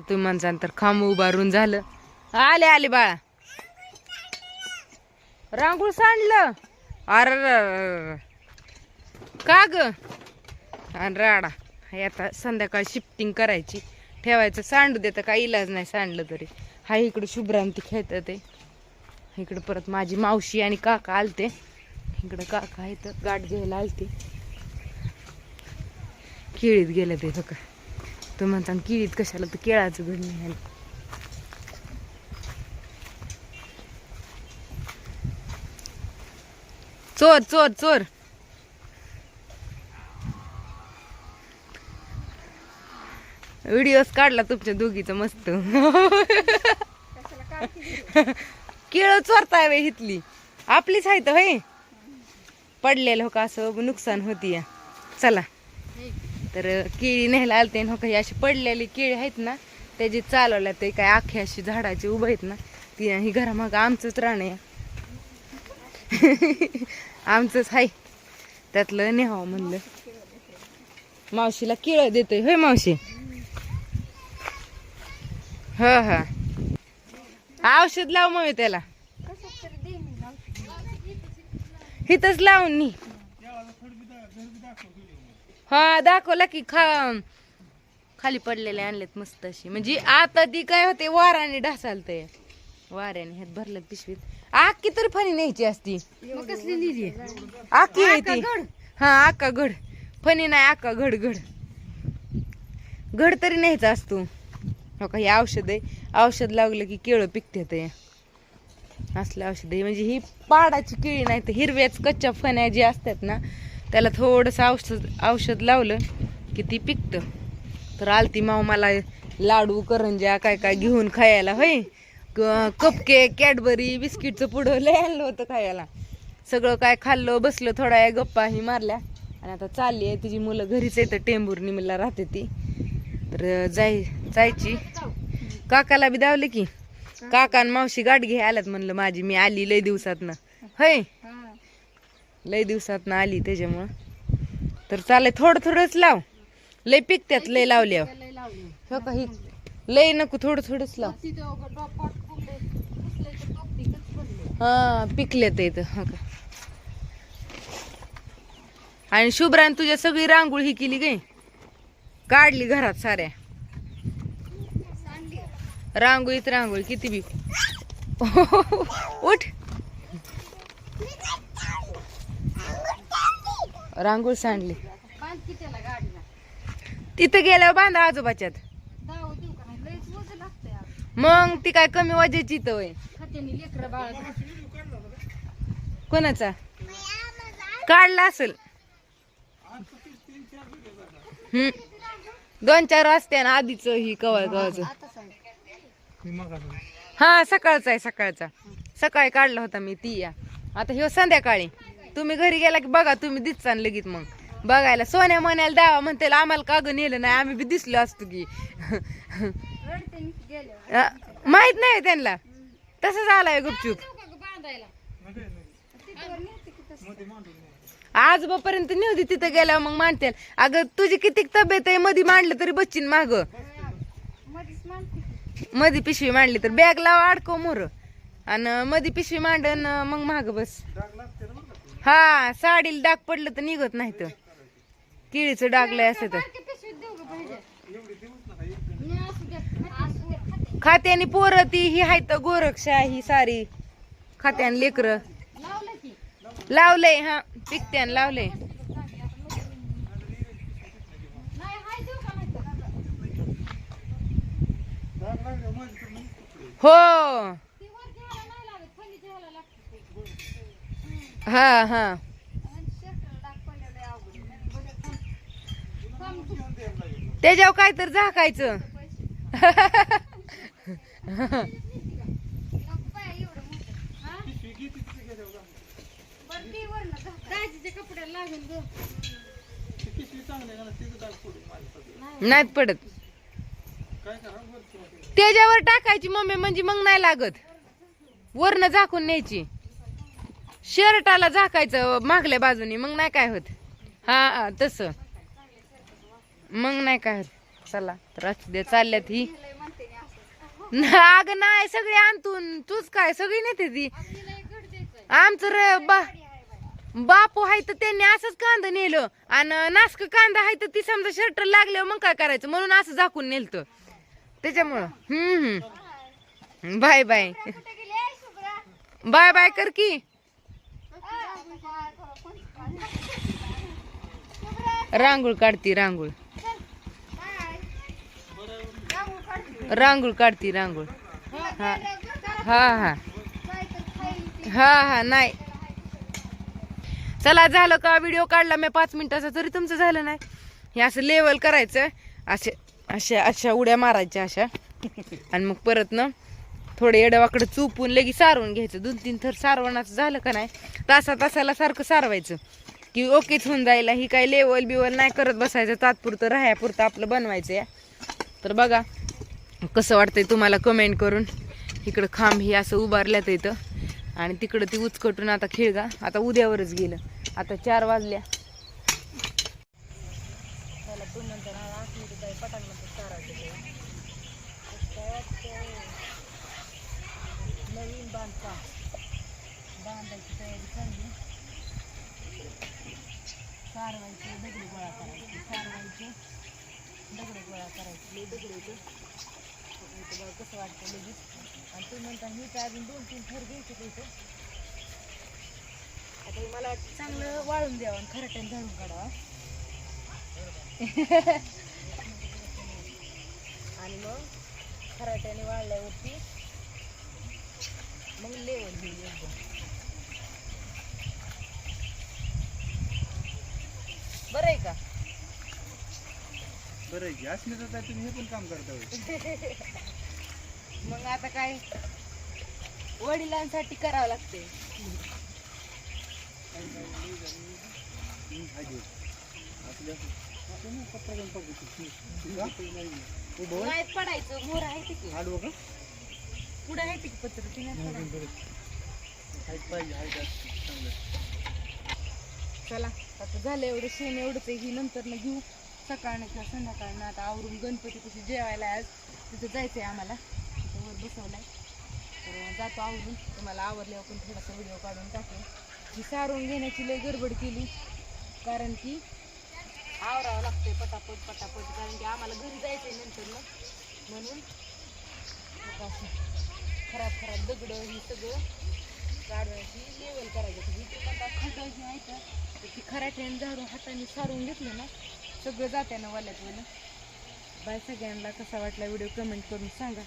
तुम्ही म्हणता तर खांब उभारून झालं. आले आले बाळा. रांगोळ सांडलं. अर का ग? राडा आता संध्याकाळ शिफ्टिंग करायची. ठेवायचं सांडू देतं काही इलाज नाही सांडलं तरी. हा इकडं शुभ्रांती खेळतं ते. इकडं परत माझी मावशी आणि काका आलते. इकडं काका आहेत गाठ घ्यायला आलते. केळीत गेलं ते बघा तो म्हणता केळीत कशाला तर केळाचं घड नाही चोर चोर चोर. व्हिडिओच काढला तुमच्या दोघीचा मस्त. केळ चोरताय वे हितली. आपलीच आहे तर होय. पडलेलं हो का असं नुकसान होती या चला. तर केळी न्यायला आलते हो का ही अशी पडलेली केळी आहेत ना त्याची चालवल्या ते काय आखे अशी झाडाची उभं आहेत ना ती ही घरामाग आमचंच राहणं आहे. आमचंच आहे त्यातलं न्यावं म्हणलं. मावशीला केळं देतोय होय मावशी? ह हा. औषध लाव मग त्याला. हिथच लावून नी. हा दाखवला की खा खाली पडलेले आणलेत मस्त अशी. म्हणजे आता ती काय होते वाराने ढासालते. वाऱ्याने ह्यात भरलं पिशवीत. आखी तर फणी न्यायची असती. कसली लिहिली? आखी आहे ती. हा आका घड फणी नाही आका घड घड घड तरी न्यायचा असतो. हो का हे औषध आहे. औषध लावलं की केळं पिकते ते. असलं औषध आहे. म्हणजे ही पाडाची केळी नाही तर हिरव्याच कच्च्या फण्या जे असतात ना त्याला थोडंसं औषध औषध लावलं की ती पिकतं. तर आलती माव मला लाडू करंज्या काय काय घेऊन खायला होय? कपकेक कॅडबरी बिस्किटचं पुढं लय आणलं होतं खायला. सगळं काय खाल्लं बसलं थोड्या या गप्पाही मारल्या. आणि आता चालली आहे तिची मुलं घरीच येतं टेंबूर मला राहते ती. तर जाय जायची. काकाला बी दावले की. काकान मावशी गाठ घे आल्यात म्हणलं माझी मी आली लय दिवसातनं. होय? लय दिवसातनं आली त्याच्यामुळं. तर चालय थोडं थोडंच लाव. लय पिकत्यात लय लावल्या हो का ही लय नको थोडं थोडंच लाव. हा पिकले ते इथं हो का. आणि शुभ्रान तुझ्या सगळी रांगोळी ही केली गे. काढली घरात साऱ्या. रांगोळीत रांगोळी किती बी. उठ. रांगोळी सांडली. तिथं गेल्यावर बांधा आजोबाच्यात. मग ती काय कमी वाजायची इथं होय. कोणाचा? काढला असेल. हम्म. दोन चार वाजते ना आधीच ही कवळ कवाच हा सकाळचा आहे सकाळचा. सकाळी काढला होता मी ती या. आता ह्यो संध्याकाळी. तुम्ही घरी गेला की बघा तुम्ही दिसता लगेच मग. बघायला. सोन्या म्हणायला दावा म्हणते आम्हाला का ग नेलं नाही? आम्ही बी दिसलो असतो की. माहीत नाही त्यांना. तसंच आलाय गुपचूप. आज पर्यंत नव्हती तिथं गेल्यावर मग मांडते अगं तुझी किती तब्येत आहे? मधी मांडलं तरी बच्चीन माग. मधी पिशवी मांडली तर. बॅग लावा अडकव मोर. आणि मधी पिशवी मांडन मग माग बस. हा साडीला डाग पडलं तर निघत नाही तर. केळीचं डागलंय असं तर. खात्याने पोरं ती ही हाय तर गोरक्षा ही सारी. खात्याने लेकर. लावलंय हा पिकत्यान लावलंय. हो. हा हा. त्याच्यावर काय तर झाकायचं. नाहीत पडत. त्याच्यावर टाकायची मम्मी म्हणजे मग नाही लागत. वरनं झाकून न्यायची. शर्टाला झाकायचं मागल्या बाजूनी मग नाही काय होत? हा तस. मग नाही काय होत? चला तर असू दे चालल्यात ही. ना- अगं नाही सगळी आणतून. तूच काय सगळी नेते ती आमचं र बा बापू आहे तर त्यांनी असंच कांदा नेलं. आणि नासक कांदा आहे तर ती समजा शर्ट लागल्यावर मग काय करायचं? म्हणून असं झाकून नेलत. त्याच्यामुळं. हम्म. Bye bye. बाय बाय कर की. रांगोळ काढती रांगोळ. रांगोळ काढती रांगोळ. हा हा हा. हा हा नाही. चला झालं का? व्हिडिओ काढला मी पाच मिनिटाचा तरी तुमचं झालं नाही. हे असं लेवल करायचं. असे अशा अशा उड्या मारायच्या अशा. आणि मग परत ना थोडे एडवाकडे चुपून लगे सारवून घ्यायचं. दोन तीन थर सारवणाचं झालं का नाही तासा तासाला सारखं सारवायचं. की ओकेच होऊन जायला ही काही लेवल बिवल नाही करत बसायचं तात्पुरतं राहायपुरतं आपलं बनवायचं या. तर बघा कसं वाटतंय तुम्हाला कमेंट करून. इकडं खांब ही असं उभारल्यात इथं. आणि तिकडं ती उचकटून आता खिळगा. आता उद्यावरच गेलं. आता चार वाजल्या. नवीन बांधायची तयारी चालली सारवायचे दगड गोळा करायचे सारवायचे दगड गोळा करायचे लई दगड बघा कसं वाटतं लगेच आणि तुम्ही म्हणता मी तर अजून दोन तीन थर घ्यायचे तिथं आता मला वाटतं चांगलं वाळून द्यावं आणि खराट्याने झाडून काढावा आणि मग खराट्याने वाळल्यावरती मग एकदम बरं आहे का बरं आहे अस्मिता ताई तुम्ही हे पण काम करता होय. मग आता काय वडिलांसाठी करावं लागते हम्म, हाय देव. आपल्या आपण ना पत्रा घेऊन. हा? हो, भाऊ आहे? नाही पडायचं मोर आहे ते की आडवं का? पुढे आहे ते की पत्र ते. चला आता झालं एवढं शेण एवढंच आहे. ही नंतर न घेऊ. सकाळनं किंवा संध्याकाळनं. आता आवरून गणपती कशी जेवायला आज. तिथं जायचंय आम्हाला. तिथं वर बसवलाय. तर जातो आवरून. तुम्हाला आवरल्यावर पण थोडासा व्हिडिओ काढून टाकेल ही सारून घेण्याची लय गडबड केली. कारण की आवरावं लागतंय पटापट पटापट. कारण की आम्हाला घरी जायचंय नंतर ना. म्हणून खराब खराब दगडं हे सगळं काढायची लेवल करायची. म्हणजे पण म्हणतात खड्डाची आहे का तर ती खराट्याने झाडून हाताने सारून घेतलं ना सगळं जाते ना वाल्यात वालं बाय सगळ्यांना कसा वाटला व्हिडिओ कमेंट करून सांगा.